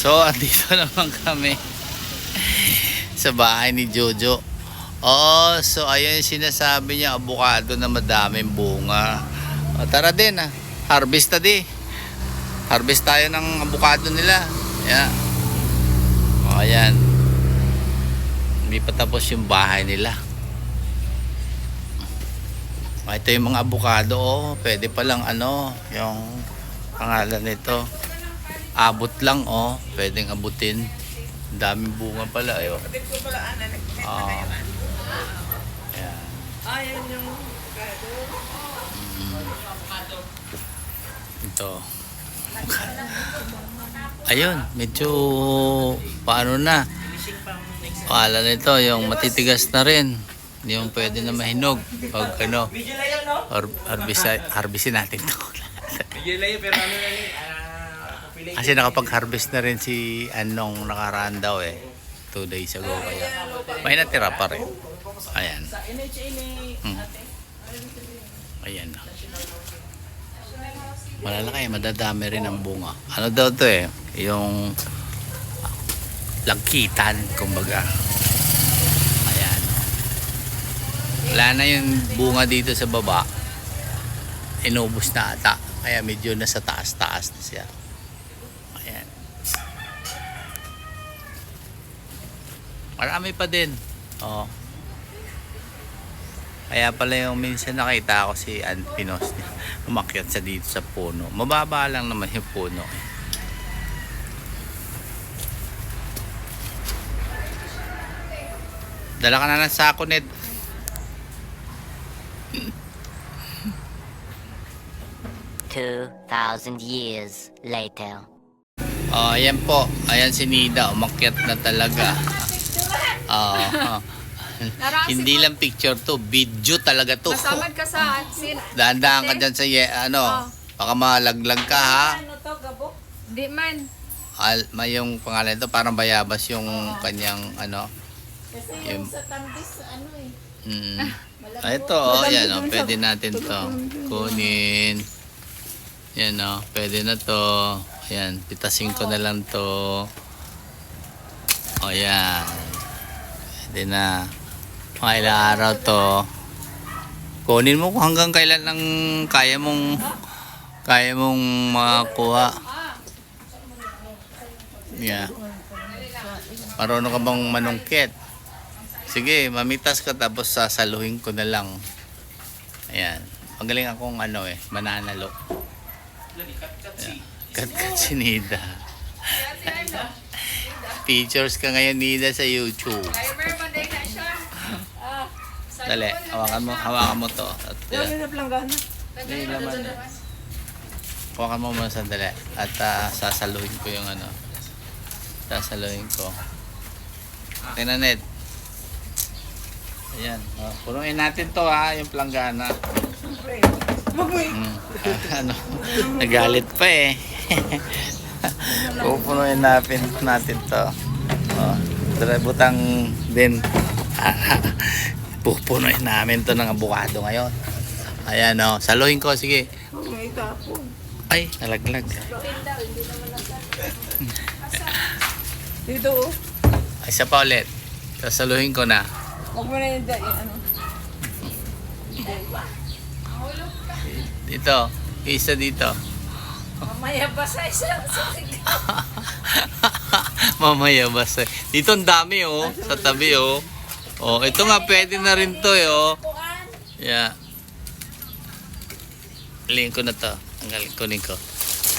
So, andito naman kami sa bahay ni Jojo. Oh, so ayun sinasabi niya, abukado na madaming bunga. O, tara din ah, harvest na di. Harvest tayo ng abukado nila. Yeah. O, ayan. Hindi pa tapos yung bahay nila. O, ito yung mga abukado, oh. Pwede palang ano, yung pangalan nito abot lang oh. Pwedeng abutin. Daming bunga pala ayo oh. Ayan. Ayan yung ito. Ayun medyo paano na. Pala nito yung matitigas na rin. Hindi yung pwede na mahinog pag ano har- harvest, harvestin natin to. Na yun, pero ano na ah, kasi nakapag-harvest na rin si Anong nakaraan daw eh 2 days ago kaya may natira pa rin ayan Hmm. Ayan. Malalaki, madadami rin ang bunga. Ano daw to eh? Yung lagkitan, kumbaga. Ayan. Wala na yung bunga dito sa baba. Inubos na ata. Kaya medyo nasa taas-taas na siya. Ayan. Marami pa din. Oh. Kaya pala yung minsan nakita ako si Ann Pinos niya. Umakyat sa dito sa puno. Mababa lang naman yung puno. Dala ka na ng sako, Ned. Two thousand years later. Oh, ayan po. Ayan si Nida. Umakyat na talaga. Oh, Hindi lang picture to. Video talaga to. Masamad ka sa sin. Dahan-dahan ka dyan sa ye- ano. Baka malaglag ka ha. Ano to, gabo? Di man. Al, may yung pangalan ito parang bayabas yung kanyang ano. Kasi Yung- yung sa tambis, ano eh. Mm. Ah, ito oh, yan oh, pwede natin to kunin. Yan oh, pwede na to. Ayan, pitasin ko na lang to. O yan. Pwede na. Mga ilang araw to. Kunin mo kung hanggang kailan ang kaya mong kaya mong makakuha. Yeah. Marunong ka bang manungkit? Sige, mamitas ka tapos sasaluhin ko na lang. Ayan. Magaling akong ano eh, mananalo. Kat-kat si Features ka ngayon Nida sa YouTube. Driver man day na siya. Dali, hawakan mo, hawakan mo to. At, Ano na planggana? Hindi naman. Hawakan mo muna sandali. At ah, sasaluhin ko yung ano. Sasaluhin ko. Okay na, Ned. Ayan. Oh, punuin natin to ha, yung planggana. Mm. ano, nagalit pa eh. Pupunuin natin, natin to. Oh, butang din. Pupunuin namin to ng abukado ngayon. Ayan oh, saluhin ko, sige. May tapon. Ay, nalaglag. Dito, oh. Ay, isa pa ulit. Sasaluhin ko na. Huwag mo na yung ano. Dito. Isa dito. Mamaya ba sa isang Mamaya basta. Dito ang dami oh. Sa tabi oh. Oh, ito nga pwede na rin to eh oh. Yeah. Alin ko na to. Tanggalin kunin ko.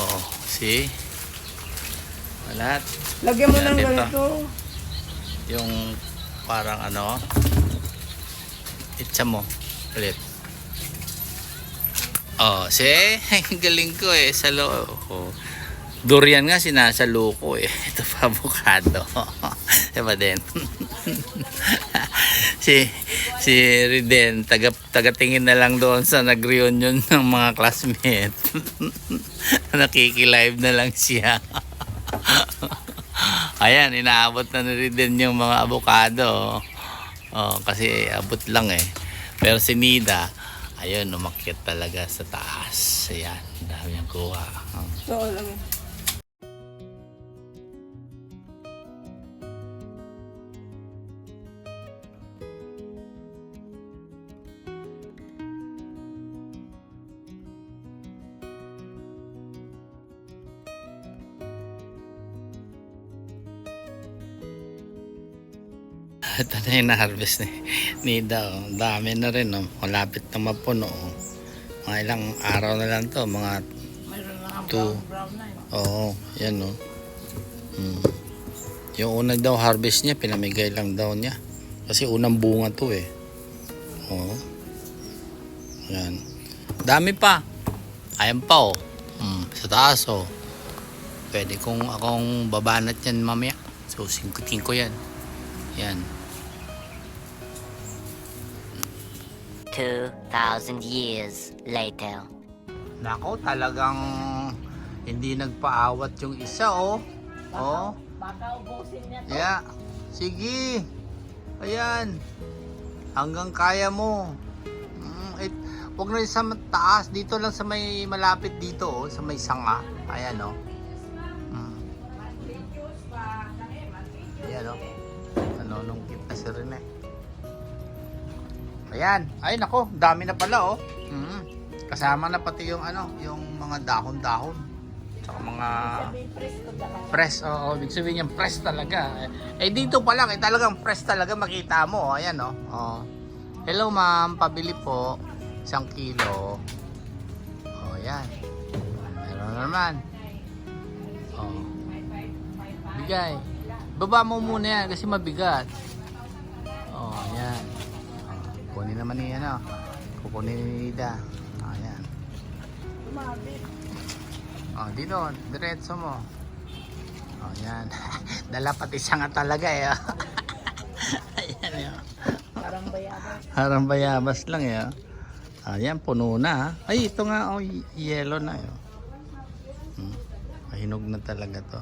Oo. See? Lahat. Lagyan mo ng ganito. Yung parang ano. Itsa mo. Ulit. Oh, see? Galing ko eh. Sa loob. Oh. Durian nga sinasalo ko eh. Ito pa avocado. diba din? si si Riden taga tagatingin na lang doon sa nag-reunion ng mga classmate. Nakiki-live na lang siya. Ayan, inaabot na ni Riden yung mga avocado. Oh, kasi abot lang eh. Pero si Nida, ayun, umakyat talaga sa taas. Ayan, dami ang kuha. Oh. Oo lang. Ito na yung na-harvest ni Nida. Oh. Dami na rin. Oh. Malapit na mapuno. Oh. Mga ilang araw na lang to. Mga Mayroon lang ang Two. brown na yun. Oo, yan o. Hmm. Yung una daw harvest niya, pinamigay lang daw niya. Kasi unang bunga to eh. Oo. Yan. Dami pa. Ayan pa oh. Hmm, sa taas oh. Pwede kong akong babanat yan mamaya. So, singkutin ko yan. Yan. 2,000 years later. Nako, talagang hindi nagpaawat yung isa oh. Oh. Baka ubusin niya to. Yeah. Sige. Ayan. Hanggang kaya mo. Mm, it, wag na sa taas. Dito lang sa may malapit dito. Oh, sa may sanga. Ayan oh. Mm. Ayan oh. Nanonongkit na si Rene. Ayan. Ay nako. Dami na pala oh. Mm. Kasama na pati yung ano. Yung mga dahon-dahon. Tsaka mga press, oo, ibig sabihin yung press talaga. Eh dito pa lang, eh talagang press talaga makita mo, ayan oh. oh. Hello ma'am, pabili po, isang kilo. Oh, yan. Meron na naman. Oh. Bigay. Baba mo muna yan kasi mabigat. Naman ni ano. Kukunin ni Ida. Oh, yan. Tumabit. Oh, dito, diretso mo. Oh, yan. Dala pati siya nga talaga eh. oh. Ayan yun. Parang bayabas. Harang bayabas lang eh. oh. Ayan, puno na. ha. Ay, ito nga, oh, yellow na. Oh. Hmm. Mahinog na talaga to.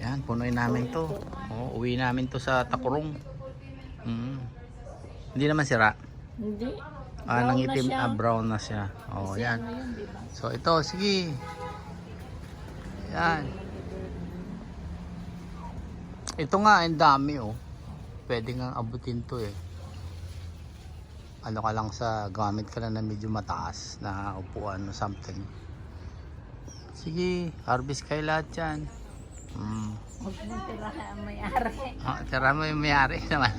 Yan, punuin namin to. Oh, uwi namin to sa takurong. Hmm. Hindi naman sira. Hindi. Ah, Brown na nangitim, siya. ah, brown na siya. Oh, Kasi yan. ano yun, di ba? So ito, sige. Yan. Ito nga, ang dami oh. Pwede nga abutin to eh. Ano ka lang sa, gamit ka lang na medyo mataas na upuan o something. Sige, harvest kayo lahat yan. Mm. Huwag mong tirahan may-ari. Oh, tira mo yung mayari naman.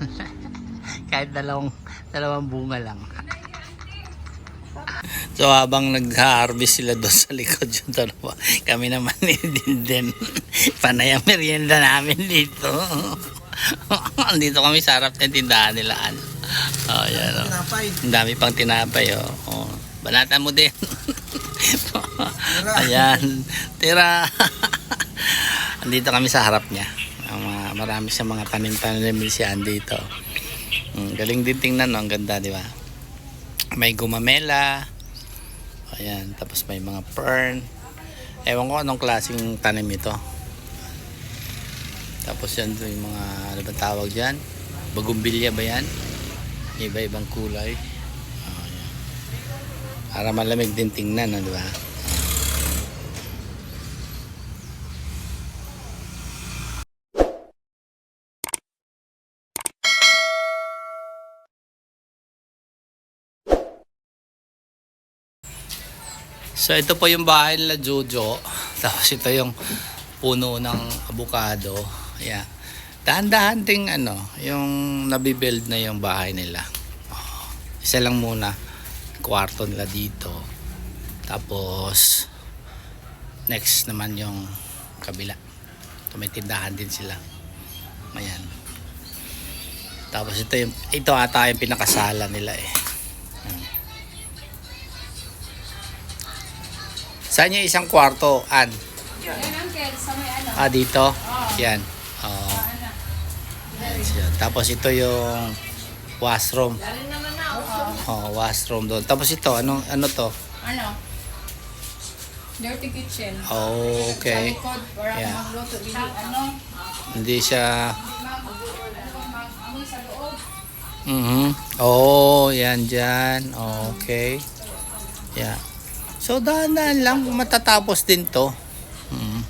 Kahit dalawang, dalawang bunga lang. So habang nag-harvest sila doon sa likod yung dalawa, kami naman ni Dinden. Panay ang merienda namin dito. dito kami sa harap ng tindahan nila. ano. Oh, yan, oh. Ang dami pang tinapay, oh. oh. Banata mo din. Ayan. Tira. Andito kami sa harap niya. Ang mga, marami sa mga tanim-tanim si Andy dito. Mm, galing din tingnan, no? Ang ganda, di ba? May gumamela. Ayan. Tapos may mga fern. Ewan ko anong klaseng tanim ito. Tapos yan yung mga, ano ba tawag dyan? Bagumbilya ba yan? Iba-ibang kulay. Para malamig din tingnan, no, di ba? So ito po yung bahay nila Jojo. Tapos ito yung puno ng avocado. Ayan. Dahan-dahan ding ano, yung nabibuild na yung bahay nila. Oh, isa lang muna. Kwarto nila dito. Tapos next naman yung kabila. Tumitindahan din sila. Ayan. Tapos ito yung ito ata yung pinakasala nila eh. Saan yung isang kwarto, An? Yan, uncle. Sa may ano. Ah, dito? Yan. Oo. Yan. Tapos ito yung washroom. Oh, washroom doon. Tapos ito, ano ano to? Ano? Dirty kitchen. Oh, okay. Sa likod, para Yeah. magluto. Ano? Hindi siya mag, sa loob. Mhm. Oh, yan dyan. Okay. Yeah. So, dahan-dahan lang. Matatapos din to. Mhm.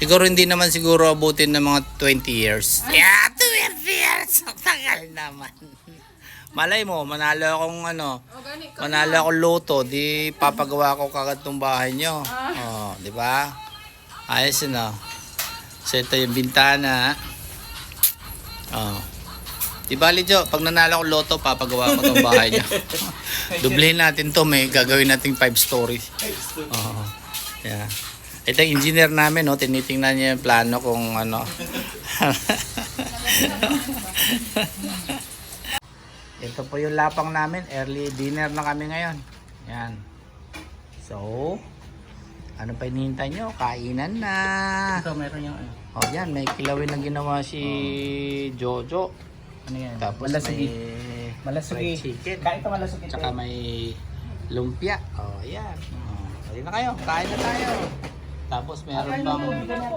Siguro hindi naman siguro abutin ng mga 20 years. Yeah, 20 years! Ang tagal naman. Malay mo, manalo akong ano, O, gani ka. manalo akong loto, di papagawa ko kagad tong bahay nyo. Oh, di ba? Ayos yun oh. So, ito yung bintana. Oh. Di bali, Jo, pag nanalo ko loto, papagawa ko tong bahay nyo. Dublehin natin to, may gagawin nating 5 stories. Oo. Yeah. Ito yung engineer namin, no? tinitingnan niya yung plano kung ano. Ito po yung lapang namin. Early dinner na kami ngayon. Yan. So, ano pa hinihintay nyo? Kainan na. Ito, meron yung ano. Oh, yan. May kilawin na ginawa si Jojo. Ano yan? Tapos malasugi. may Malasugi. fried chicken. Kain ka malasugi. Tsaka may lumpia. Oh, yan. Oh, Kain na kayo. Kain na tayo. Tapos meron pa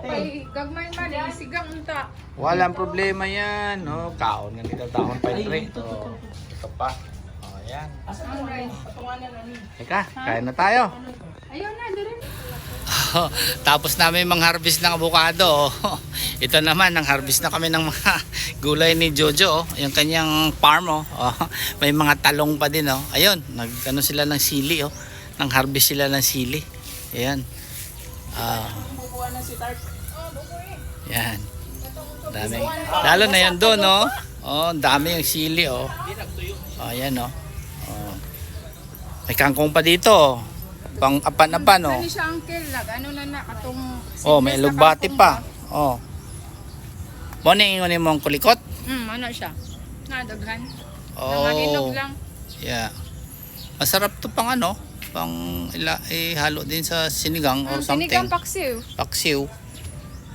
Pay, gagmay man. eh, Sigang unta. Walang problema yan. No? Kaon nga nito taon pa rin. Oh, ito pa. Oh, yan. Teka, kain na tayo. Ayaw na, Tapos namin mang harvest ng avocado. oh. Ito naman, nang harvest na kami ng mga gulay ni Jojo. Oh. Yung kanyang farm. Oh. Oh, May mga talong pa din. Oh. Ayun, nag, ano sila ng sili. Oh. Nang harvest sila ng sili. Ayan. Ah. Yan. Dami. Lalo na yan doon, oh. Oh, ang dami yung sili, oh. Oh, ayan, oh. oh. May kangkong pa dito, oh. Pang apan-apan, oh. Ano siya, uncle? Lag, ano na na, katong... Oh, may lugbati pa. Oh. Mo na ingon mo ang kulikot? Hmm, ano siya? Nadaghan. Oh. Nanganinog lang. Yeah. Masarap to pang ano, pang ila eh, halo din sa sinigang or Hmm, something. Sinigang paksiw. Paksiw.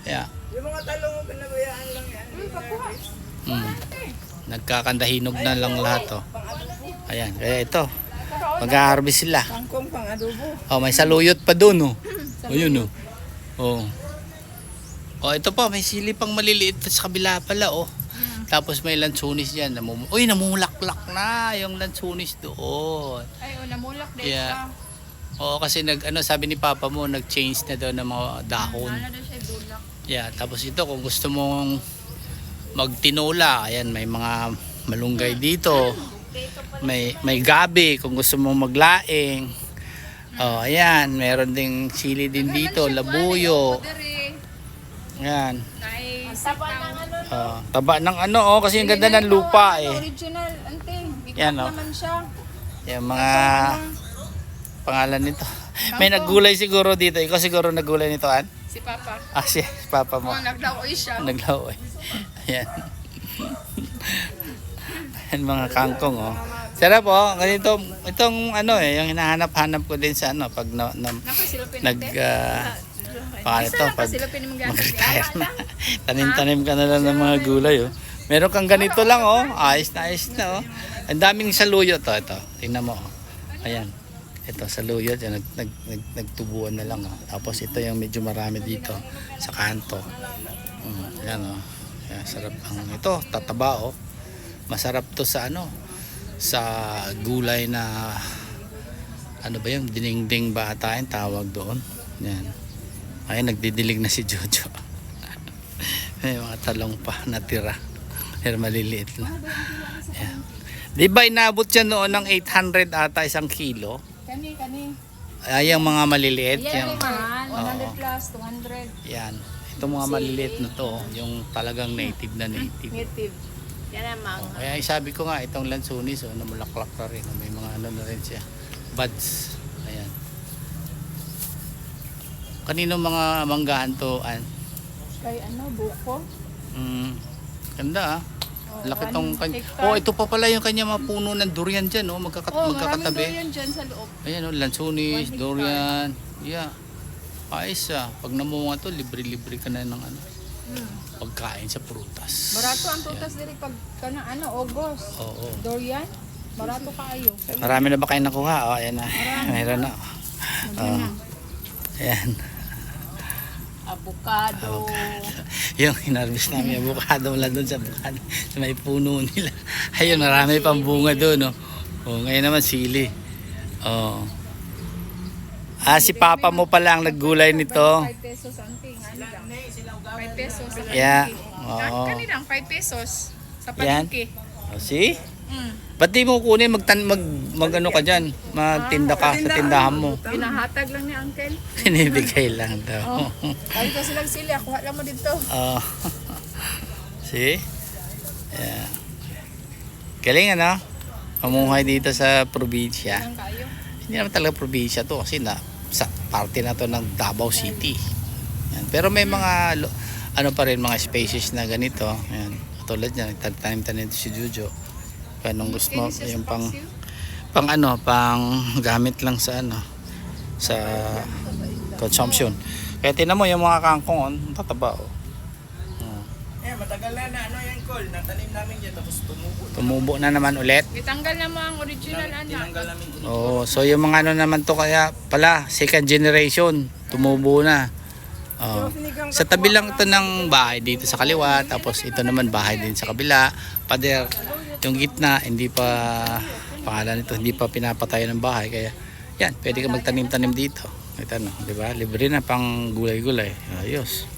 Yeah. Yung mga talong, pinabayaan lang yan. Hmm, pakuha. Mm. Nagkakandahinog na lang lahat oh. Ayan, kaya ito. Mag-harvest sila. Kangkong pang adobo. Oh, may saluyot pa doon oh. Ayun oh. Oh. Oh, ito pa, may sili pang maliliit sa kabila pala oh. Tapos may lansunis diyan. Namum Uy, namulaklak na yung lansunis doon. Ay, oh, namulak din Yeah. pa. Oo, kasi nag ano sabi ni Papa mo, nag-change na daw ng mga dahon. Ano siya, dulak. Yeah, tapos ito kung gusto mong magtinola, ayan may mga malunggay dito. May may gabi kung gusto mong maglaing. Oh, ayan, meron ding sili din dito, labuyo. Dere, Ayan. ay sitaw. Oh, taba ng ano oh kasi ang ganda ng lupa Ano, eh. Original, ante. Yan, oh. naman siya. Yung mga pangalan nito. May naggulay siguro dito. Ikaw siguro naggulay nito, An? Si Papa. Ah, si Papa mo. Oh, naglaoy siya. Naglaoy. Ayan. Ayan mga kangkong oh. Sarap oh. Ganito, itong ano eh, yung hinahanap-hanap ko din sa ano pag na, na- nag uh, paano to pag mag-retire na. Tanim-tanim ka na lang ng mga gulay oh. Meron kang ganito lang oh. Ayos na ayos na oh. Ang daming saluyot to ito. Tingnan mo oh. Ayan. Ito saluyot yan nag, nag, nag, nagtubuan na lang oh. Tapos ito yung medyo marami dito sa kanto. Mm, ayan oh. Ayan, sarap ang ito, tataba oh. Masarap to sa ano sa gulay na ano ba yung dinengdeng bata yung tawag doon. Yan. Ay nagdidilig na si Jojo. May mga talong pa natira. Pero maliliit na. Yan. Di ba inabot yan noon ng 800 ata isang kilo? Kani, kani. Ay, yung mga maliliit. Ayan, Yung, man. 100 Oo. plus, 200. yan. Itong mga maliliit na to, yung talagang native na native. Native. Yan naman. Oh, kaya sabi ko nga, itong lansunis, oh, namulaklak na rin. May mga ano na rin siya. Buds. Ayan. Kanino mga manggahan to? An? Kay ano, buko. Mm, ganda ah. Oh, Laki tong kanya. Oh, ito pa pala yung kanya mga puno ng durian dyan, oh, magkakat Oh, magkakatabi. durian dyan sa loob. Ayan, oh, lansunis, durian. Yeah. Ayos ah. Pag namunga to, libre-libre ka na ng ano. Pagkain sa prutas. Barato ang tutas diri pag kana ano August. Oo. Dorian. Barato kaayo. Marami na ba kayo nakuha? O, ayan na. Meron na. Oo. Ayan. Avocado. Yung hinarvest namin, avocado wala doon sa avocado. Sa may puno nila. Ayun, marami pang bunga doon. Oh. Oh, ngayon naman sili. Oh. Ah, si papa mo pala ang naggulay nito. 5 pesos ang ting. Ano lang? 5 pesos. sa Yeah. palengke. Oo. Kanilang 5 pesos sa Yan. palengke. Oh, see? Mm. Ba't di mo kunin magtan mag, mag ano ka diyan? Magtinda ka sa tindahan mo. Pinahatag lang ni Uncle. Pinibigay lang daw. Sabi ko silang sili, ako lang mo dito. Oh. See? Yeah. Galing ano? Pamuhay dito sa probinsya. Ang kayo. Hindi naman talaga probinsya to kasi na parte na to ng Davao City. Yan. Pero may mga ano pa rin mga spaces na ganito. Yan. Katulad niyan, tanim-tanim to si Jujo. Kaya nung gusto mo, yung pang pang ano, pang gamit lang sa ano sa consumption. Kaya tinan mo yung mga kangkong, oh, ang tataba oh. Oh. Eh, matagal na na ano yan, Col. Natanim namin yan, tapos tumubo. Tumubo na naman ulit. Itanggal na mo ang original anak. Tinanggal namin. Oh, so yung mga ano naman to kaya pala second generation tumubo na. Oh. Sa tabi lang ito ng bahay dito sa kaliwa, tapos ito naman bahay din sa kabila. Pader, yung gitna hindi pa pangalan nito, hindi pa pinapatayo ng bahay kaya yan, pwede ka magtanim-tanim dito. Ito no, di ba? Libre na pang gulay-gulay. Ayos.